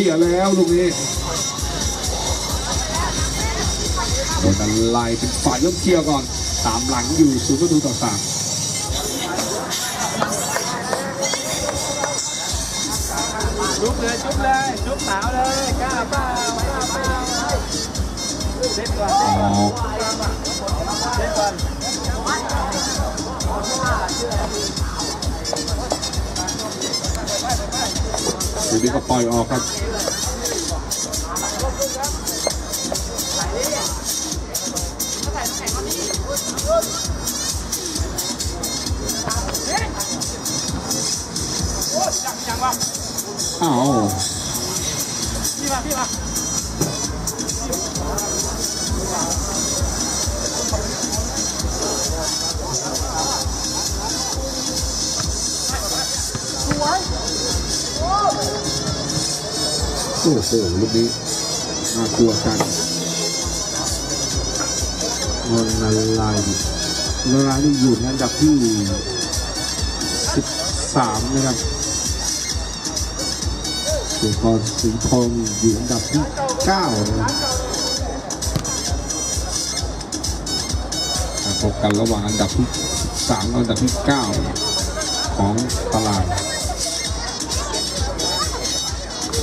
ลียแล้วลูกนี้โดนดันไล่เป็นฝ่ายเริ่มเคลียร์ก่อนตามหลังอยู่ศูนย์ประตูต่อสามจุ๊บเลยจุ๊บเลยจุ๊บสาวเลยกล้าเปล่ากล้าเปล่าเล่นก่อนอ๋อเล่นก่อน ทีนี้ก็ปล่อยออกครับอ้าวพี่มาพี่มา โอ้โหลูกนี้น่ากลัวกันนนละลายนนละลายนี่อยู่ในอันดับที่ 13 นะครับเส่วนพรสีทองอยู่อันดับที่ 9 นะครับการพบกันระหว่างอันดับที่ 13 กับอันดับที่ 9 ของตาราง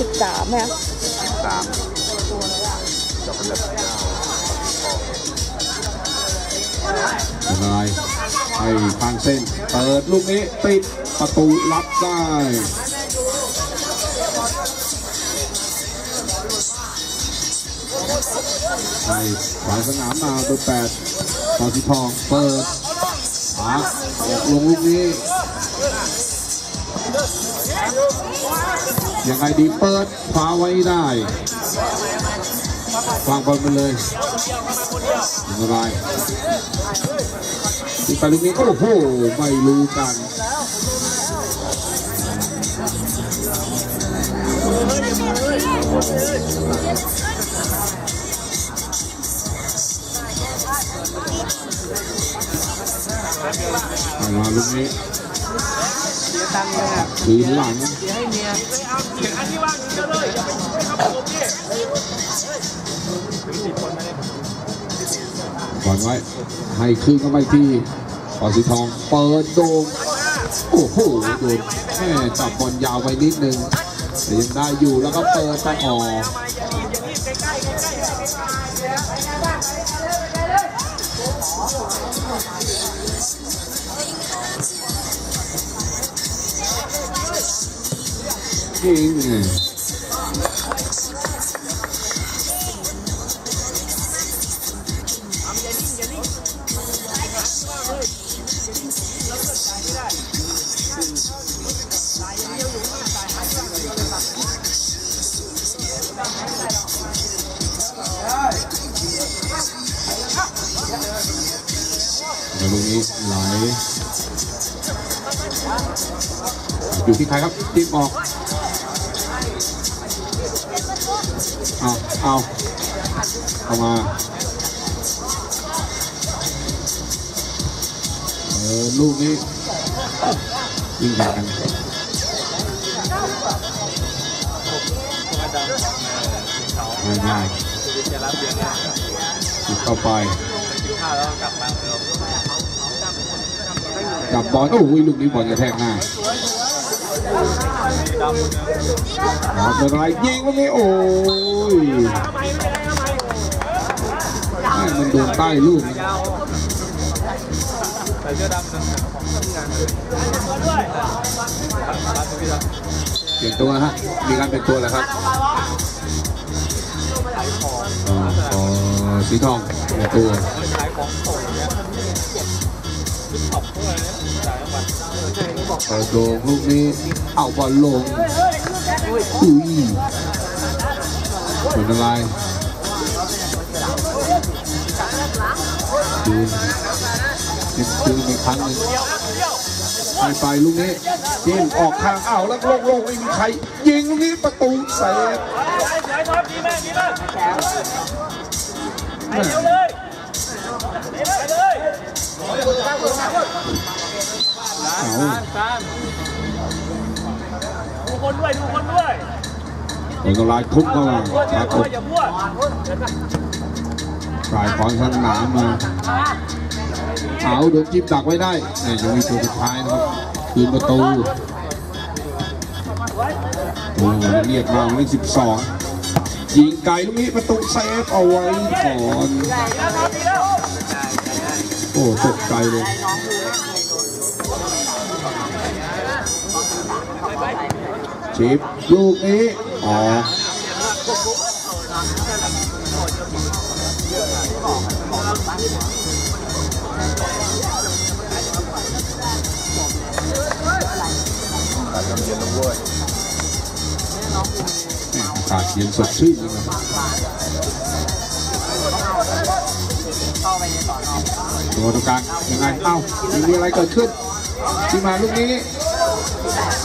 สิบสามไหมคะสามจบอันดับเก้าอะไรให้ผ่านเส้น เปิดลูกนี้ติดประตูรับได้ให้ฝ่ายสนามมาเบอร์แปดตอนสีทอง เปิดหาลงลูกนี้ ยังไงดีเปิดคว้าไว้ได้วางบอลไปเลยยังไงตีไปลูกนี้โอ้โหไม่รู้กันมาลูกนี้เสีย ตังค์เลยอะคืนหลังเสียให้เมียไม่เอาเสียอันที่ว่างเยอะเลยอย่าไปไม่ทำผมดิถึงสิบคนไหมก่อนไว้ให้คืนเข้าไปที่ปอสีทองเปิดโดงโอ้โหโดนแม่จับบอลยาวไปนิดนึงแต่ยังได้อยู่แล้วก็เปิดไปออก ริงไงแล้วลูกนี้ไหลอยู่ที่ใครครับทีมออก เอาเอาเอามาเออลูกนี้ยิงแข่งกันง่ายๆจะรับเดือนหน้าๆติดเข้าไปกลับบอลโอ้ยลูกนี้บอลกระแทกหน้า ครับเป็นไรยิงลูกนี้โอ้ยทำไมไม่ได้ทำไมแม่มันโดนใต้ลูกยาวใส่เสื้อดำของทำงานด้วยร้านพี่ละเปลี่ยนตัวนะฮะ มีการเปลี่ยนตัวแล้วครับอ๋อขอสีทองเปลี่ยนตัว กเปิดโดงลูกนี้เอาบอลลงอุ้ยเป็นอะไรคืนคืนคืนอีกครั้งหนึ่งไปไปลูกนี้เจมออกทางอ้าวแล้วโล่งๆไม่มีใคร ยิงลูกนี้ประตูเสวยท็อปดีมากดีมากไปเร็วเลยไปเลย เอาตามดูคนด้วยดูคนด้วยโดนทำลายทุ่มเข้ามาบ้วนปอย่าราบ้กวฏนอย่าบ้นสายของสนามมาเอาโดนจิ้มดักไว้ได้แหม่ยังมีตัวสุดท้ายนะครับคืนประตูโอ้เรียกมาเลขสิบสองยิงไกลลูกนี้ประตูเซฟเอาไว้ก่อนโอ้ตกใจเลย ชิปลูกนี้อ๋ออากาศเย็นสดชื่นเลยนะตัวตรงกลางยังไง เอ้ามีอะไรเกิดขึ้นที่มาลูกนี้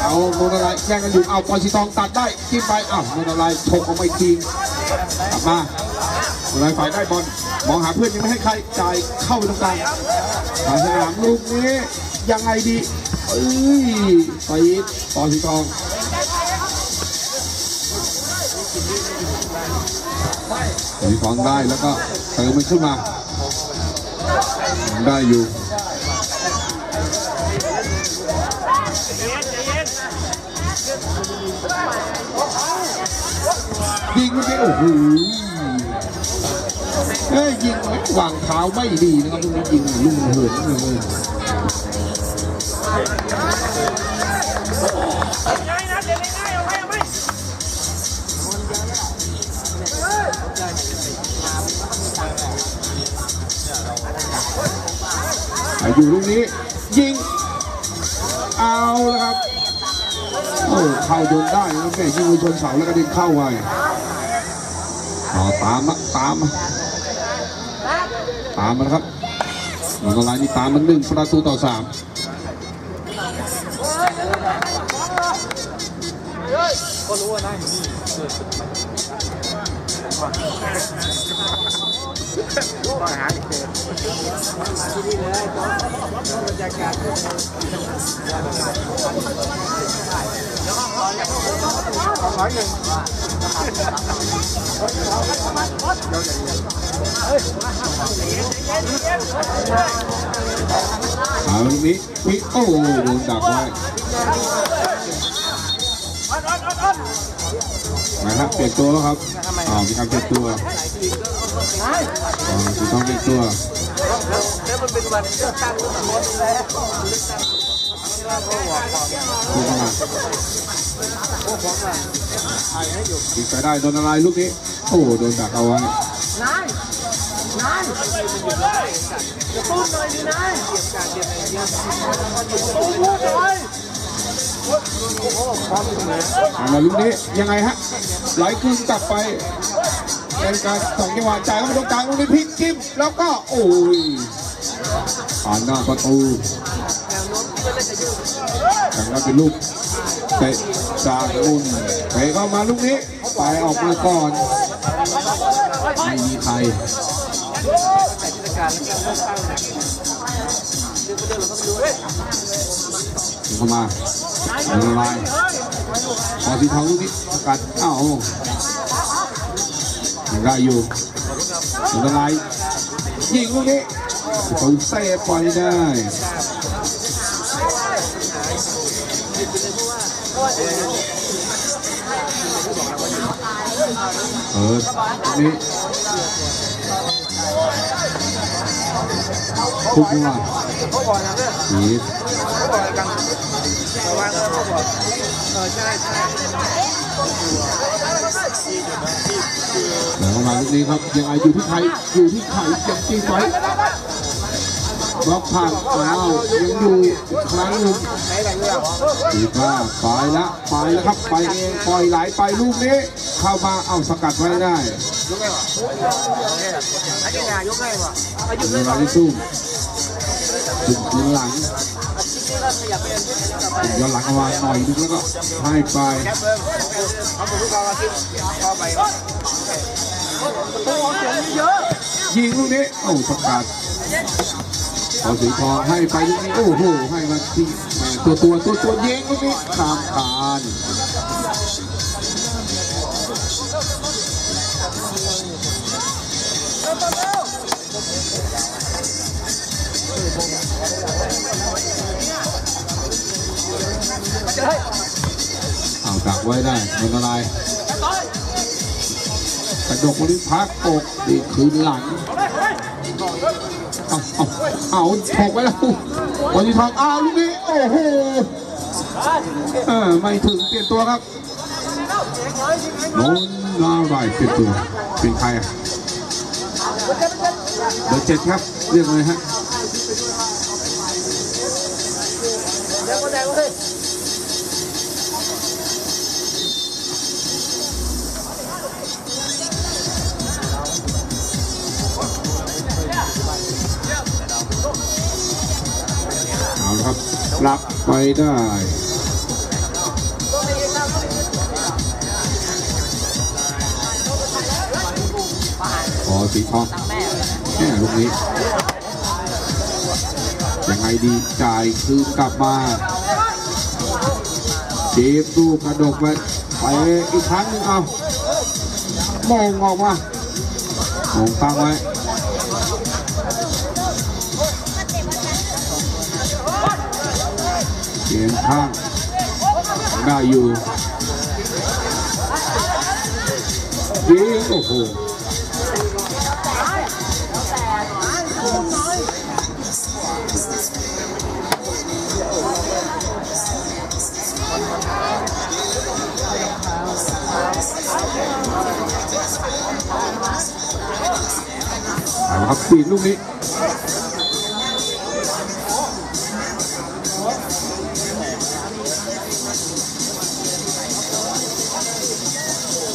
เอาโมนาไลแย่งกันอยู่เอาปอยสีทองตัดได้จิ้มไปเอ้าโมนาไลชกออกมาอีกทีกลับมาโมนาไลฝ่ายได้บอลมองหาเพื่อนยังไม่ให้ใครจ่ายเข้าไปตรงกลางทางสนามลูกนี้ยังไงดีเอ้ยไปปอยสีทองมีฟองได้แล้วก็เติมมันขึ้นมา ได้อยู่ ยิงเมื่อกี้โอ้โหเอ้ยยิงวางเท้าไม่ดีนะครับลูกนี้ยิงลูกมันเหินเลยง่ายนเด็กง่ายอยู่ลูกนี้ ยิง เอาแล้วครับ โอ้เข้าโดนได้นะแม่ยิงไปชนเสาแล้วก็เดิ้นเข้าไป ต่อตามมาตามมาตามมานะครับหลังลายนี่ตามมันหนึ่งประตูต่อสามก็รู้ว่านั่งอยู่นี่ ต้องหาเจอที่นี่เลยบรรยากาศร้อยหนึ่งเอาลูกนี้มีโอ้โดนดักไว้ นะครับเปลี่ยนตัวครับอ้ามีการเปลี่ยนตัวอ๋อสีทองเปลี่ยนตัวแล้วมันเป็นวันเลือกตั้งทุกคนแล้วดูเข้ามายิงไปได้โดนอะไรลูกนี้ โอ้โดนดักเอาไว้จะพูดหน่อยดีนายเก็บการเก็บอะไรเยอะพูดหน่อยเอา มาลูกนี้ยังไงฮะไหลคืนกลับไปเป็นการสองจังหวะจ่ายเข้าไปตรงกลางลูกนี้พลิกจิ้มแล้วก็โอ้ยผ่านหน้าประตูแต่ก็เป็นลูกเตะจากมุนเตะเข้ามาลูกนี้ไปออกมาก่อนไม่มีใครเข้ามา ละลายพอสีทองลูกนี้สกัดอ้าวยังได้อยู่ละลายยิงลูกนี้เขาเซฟไปได้เออนี่ทุกวันเขาบอก เอาอกกันแต่ว่าเขาบอกเออใช่ใช่แล้วมาลูกนี้ครับยังไงอยู่ที่ใครอยู่ที่ใครยังจีไฟบล็อกผ่านอ้าวยังอยู่อีกครั้งหนึ่งไหนไหนเรื่องสีฟ้าไปละไปแล้วครับไปเองปล่อยไหลไปลูกนี้ เข้ามาเอาสกัดไว้ได้ยกไงวะไอ้ที่นายกไงวะไอ้ยุเป็ดนเลยเวลาที่สู้จุดยืนหลัง ย้อนหลังเอาไว้หน่อยนึงแล้วก็ให้ไปแคปเบิ้งเขาบอกพวกเราที่พอไปตัวเสียงเยอะยิงลูกนี้โอ้สกัดพอสีทองให้ไปลูกนี้โอ้โหให้มาที่ม่ตัวตัวตัวตัวยิงลูกนี้ตามการ เอาดักไว้ได้ไม่เป็นไรกระดกบริพักตกดีคืนหลัง เอาเอาเอาถกไว้แล้วบอลที่ทองอ้าวลูกนี้ โอ้โหไม่ถึงเปลี่ยนตัวครับโน้นลาไรเปลี่ยนตัว เป็นใครอะเบอร์เจ็ดครับ เรียกเลยฮะ รับไปได้ขอสีทองแม่ลูกนี้ ยังไงดีจ่ายคืนกลับมาเจ็บดูกระดกไปไปอีกครั้งหนึงเอามองออกมามองตั้งไว้ เกมข้างได้อยู่ยิงโอ้โหเอาละครับปีนลูกนี้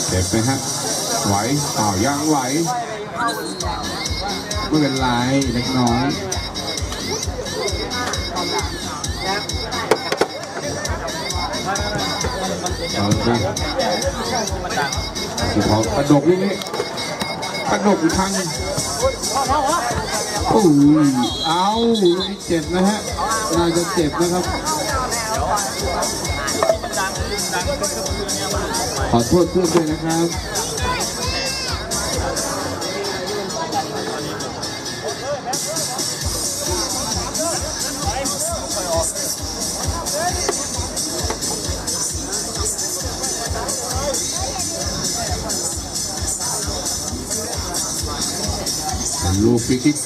เจ็บไหมฮะ ไหวอ้าวยังไหว ไม่เป็นไรเล็กน้อยเอาสิสิพอกระดกลูกนี้กระดกอีกครั้งหนึ่งโอ้ยเอาลูกเจ็บนะฮะ น่าจะเจ็บนะครับ ขอโทษเพื่อนด้วยนะครับลูกฟรีคิก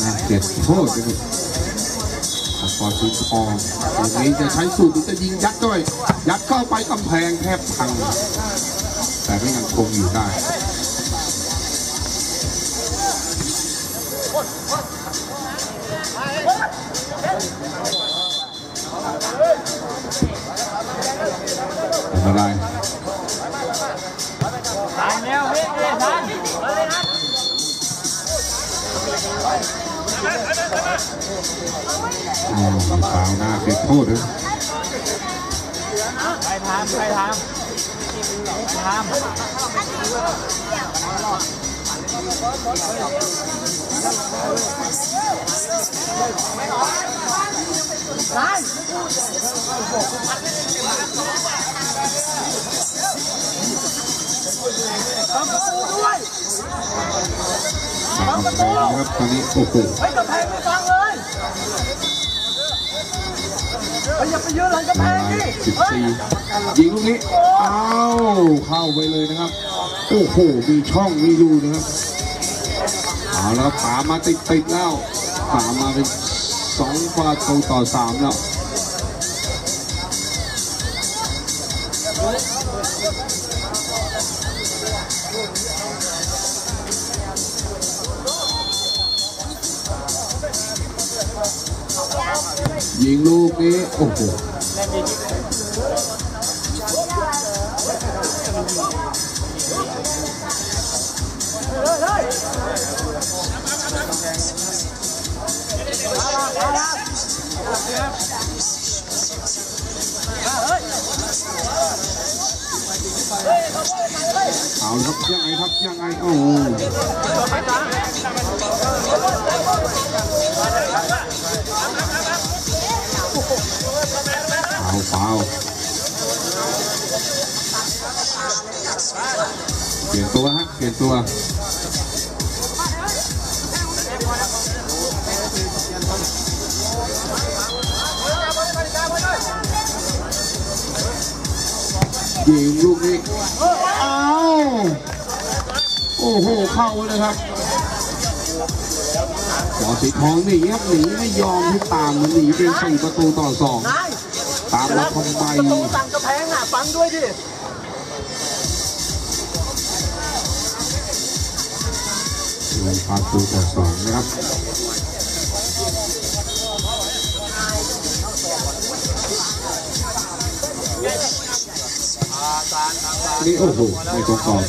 น่าเก็บโทษนะครับ อัลฟอร์ซีทอตรงนี้จะใช้สูตรหรือจะยิงยัดด้วย ยัดเข้าไปกำแพงแทบพัง แต่ก็ยังคงอยู่ได้ไม่เป็นไร อ๋อฟาวหน้าเก็บโทษนะใครทำใครทำใครทำสา มประตูนะครับตอนนี้โอ้โหเฮ้ยกำแพงไม่ฟังเลยเฮ้ยอย่าไปยืนหลังกำแพงดิสิบเฮ้ยสี่ยิงลูกนี้อ้าวเข้าไปเลยนะครับ โอ้โหมีช่องมีรูนะครับเอาแล้วตามมาติดติดๆแล้วตามมาเป็นสองประตูต่อสามแล้ว ยิงลูกนี้โอ้โหเอาละครับยังไงครับยังไงโอ้ ลี่ยนตัวฮะเปลี่ยนตัวยิงลูกนี้อ้าวโอ้โห เข้าเลยครับหมอสีทองหนีครับหนีไม่ยอมที่ตามมันหนีเป็นสี่ประตูต่อสองตามมาทำไมประตูสั่งกระแพงอะฟังด้วยดิ ประตูต่อสองนะครับนี่โอ้โหไม่ตรงกอบ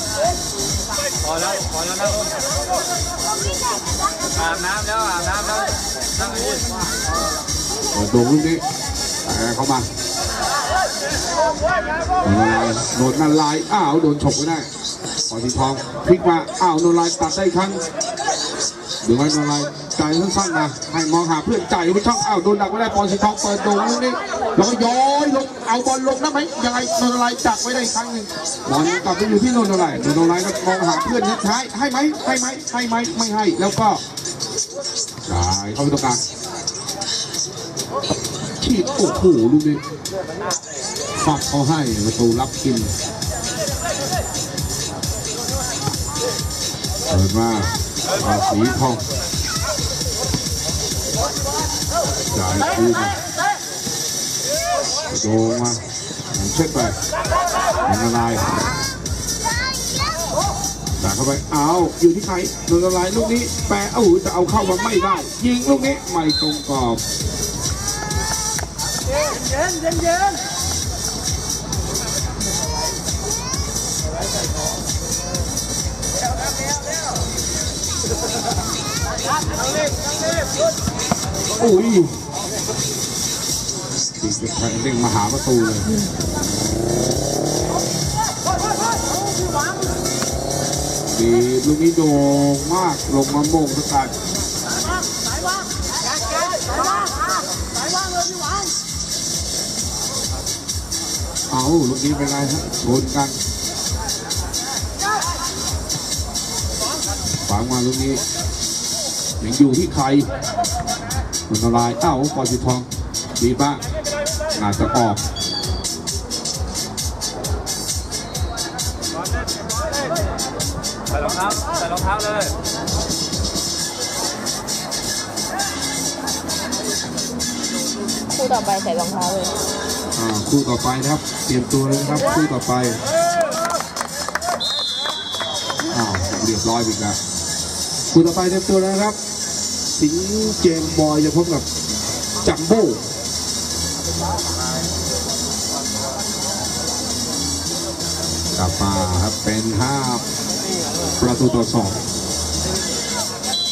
พอแล้วพอแล้วนะอาบน้ำแล้วอาบน้ำแล้วนั่งอันนี้เปิดตัวลูกนี้แต่เข้ามาโดนนันลายอ้าวโดนฉกไม่ได้ พอสีทองพลิกมาอ้าวโดนลายตัดได้อีกครั้งดูไว้โดนลายจ่ายสั้นๆนะให้มองหาเพื่อนจ่ายไปช่องอ้าวโดนดักไม่ได้ปอสีทองเปิดตัวลูกนี้แล้วก็ย้อยลงเอาบอลลงได้ไหมยังไงโดนลายจักไว้ได้ครั้งหนึ่งบอลกลับไปอยู่ที่โดนลายโดนลายก็มองหาเพื่อนนิดท้ายให้ไหมให้ไหมให้ไหมไม่ให้แล้วก็จ่ายเข้าไปตรงกลางฉีดโอ้โหลูกนี้ฟักเขาให้ประตูรับกิน ปิดมาอาสีทองจ่ายคืนโดงมาเช็ดไปมันละลายด่าเข้าไป เอาอยู่ที่ใครมันละลายลูกนี้ แปะเอ้จะเอาเข้ามาไม่ได้ ยิงลูกนี้ ไม่ตรงกรอบ เย็นเย็นเย็น อุ้ยตีเป็นแทงเด้งมาหาประตูเลยดีลูกนี้โด่งมากลงมาโมงสกัดเอาลูกนี้เป็นไงฮะชนกันฝังมาลูกนี้ ยังอยู่ที่ใครมันละลายเอ้าปอสีทองดีบ้างอาจจะออกใส่รองเท้าใส่รองเท้าเลยคู่ต่อไปใส่รองเท้าเลยอ่าคู่ต่อไปนะครับ เตรียมตัวเลยนะครับคู่ต่อไปอ้าวเรียบร้อยอีกแล้วคู่ต่อไปเตรียมตัวแล้วนะครับ สิงห์เจมบอยจะพบกับจัมโบ้กลับมาครับเป็นห้าประตูต่อสอง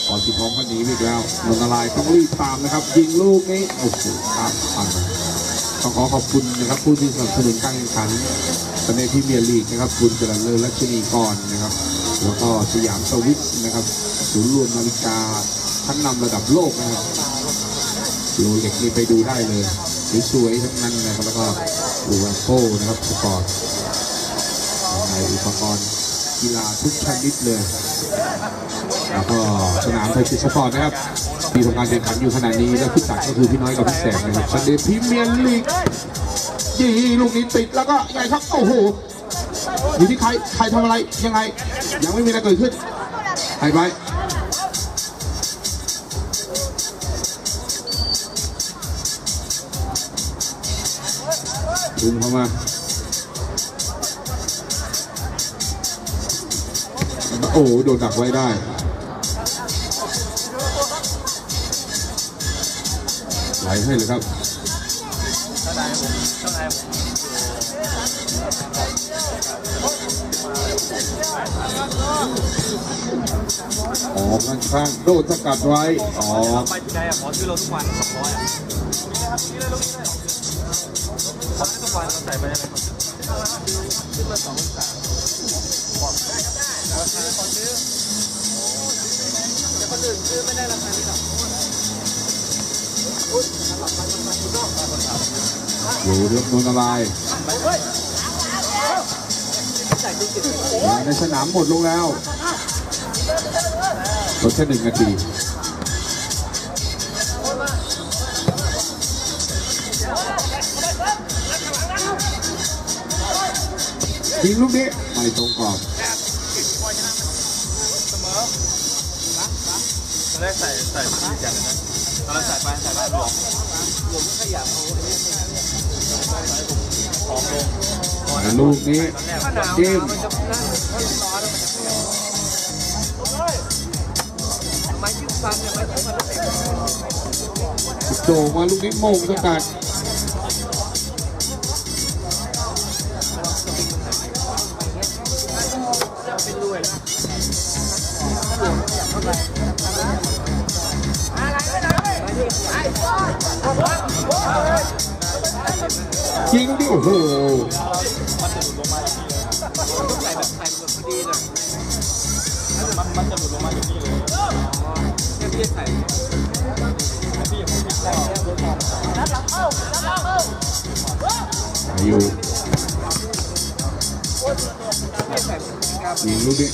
พอสิทองก็หนีไปอีกแล้วนนทลายต้องรีบตามนะครับ ยิงลูกนี้โอ้โหครับปังต้องขอขอบคุณนะครับผู้ที่สนับสนุนการแข่งขันในพรีเมียร์ลีกนะครับ คุณจรัญเลอรัชนีกรนะครับ แล้วก็สยามสวิตนะครับ ศูนย์รวมนาฬิกา ชั้นนำระดับโลกนะครับโรเล็กนี่ไปดูได้เลยสวยๆทั้งนั้นนะครับแล้วก็ดูวันโก้นะครับสปอร์ตในอุปกรณ์กีฬาทุกชนิดเลย แล้วก็สนามไทยซิสปอร์ตนะครับมีทำการแข่งขันอยู่ขณะนี้ และผู้จัดก็คือพี่น้อยกับพี่แสงนะครับซันเดย์พรีเมียร์ลีกยีลูกนี้ติดแล้วก็ยังไงครับ โอ้โห อยู่ที่ใคร ใครทำอะไร ยังไง ยังไม่มีอะไรเกิดขึ้นใครไป ดึงเข้ามาโอ้โหโดนดักไว้ได้ไหลให้เลยครับออกข้างข้างๆโดนสกัดไว้ออกไปที่ใดอะขอซื้อเราทุกวันสองร้อยอะ ขอซื้อทุกวันใส่ไปยังไงครับคนอื่นซื้อไม่ได้ราคานี้หรอกอยู่เรื่องนนอะไรในสนามหมดลงแล้วลดแค่หนึ่งนาที ยิงลูกนี้ไม่ตรงกรอบตอนแรกใส่ใส่สีจัดนะตอนแรกใส่ไปใส่ไปหลวมหลวมขยับเอาหอมลงแต่ลูกนี้จิ้มโจะนั่นถ้าร้อนมันจะไม้จิ้มฟันเนี่ยไม้จิ้มโด่งมาลูกนี้โมงสกัด ยิงดิโอ้โหใส่แบบใส่แบบพอดีเลยมันมันจะหลุดลงมาอย่างนี้เลยแค่พี่ใส่พี่ผมพี่ก็อยู่ไม่ใส่กายิงลูกนี้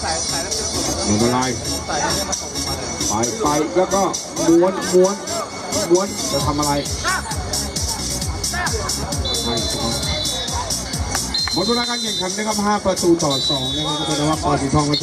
ใส่ใส่แล้วเป็นหนึ่งอะไรใส่แล้วมาตกมาเลยไปไปแล้วก็ม้วนม้วน ม้วนจะทำอะไรไม่หมดเวลาการแข่งขันนะครับ 5 ประตูต่อ 2 นะครับก็แปลว่าปอสีทองก็